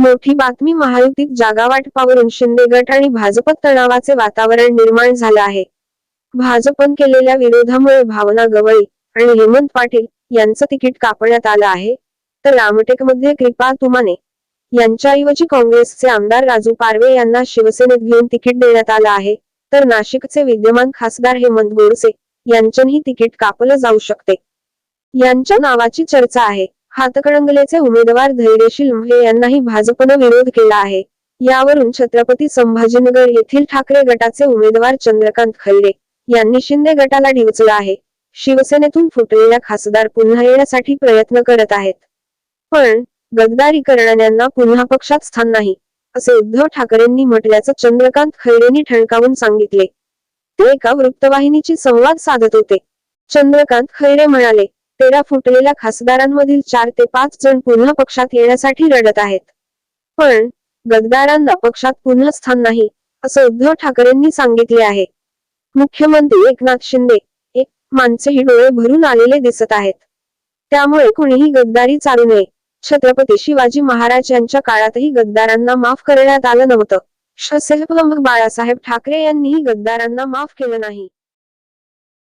मोठी बातमी महायुतीत जागावाटपावरून शिंदे गट आणि भाजपत तणावाचे वातावरण निर्माण झालं आहे. भाजपन केलेल्या विरोधामुळे भावना गवळी आणि हेमंत पाटील यांचं तिकीट कापण्यात आलं आहे. तर रामटेकमध्ये कृपा तुमाने यांच्याऐवजी काँग्रेसचे आमदार राजू पारवे यांना शिवसेनेत घेऊन तिकीट देण्यात आलं आहे. तर नाशिकचे विद्यमान खासदार हेमंत गोडसे यांच्याही तिकीट कापलं जाऊ शकते. यांच्या नावाची चर्चा आहे. हातकणंगलेचे उमेदवार धैर्यशील म्हे यांनाही भाजपनं विरोध केला आहे. यावरून छत्रपती संभाजीनगर येथील ठाकरे गटाचे उमेदवार चंद्रकांत खैरे यांनी शिंदे गटाला डिवचलं आहे. शिवसेनेतून फुटलेल्या खासदार पुन्हा येण्यासाठी प्रयत्न करत आहेत. पण गद्दारी करणाऱ्यांना पुन्हा पक्षात स्थान नाही असे उद्धव ठाकरेंनी म्हटल्याचं चंद्रकांत खैरेंनी ठणकावून सांगितले. ते एका वृत्तवाहिनीची संवाद साधत होते. चंद्रकांत खैरे म्हणाले तेरा फुटलेल्या खासदारांमधील चार ते पाच जण पुन्हा पक्षात येण्यासाठी रडत आहेत. पण गद्दारांना पक्षात पुन्हा स्थान नाही असं उद्धव ठाकरेंनी सांगितले आहे. मुख्यमंत्री एकनाथ शिंदे एक माणसेही डोळे भरून आलेले दिसत आहेत. त्यामुळे कुणीही गद्दारी चालू नये. छत्रपती शिवाजी महाराज यांच्या काळातही गद्दारांना माफ करण्यात आलं नव्हतं. शसेफ बाळासाहेब ठाकरे यांनीही गद्दारांना माफ केलं नाही.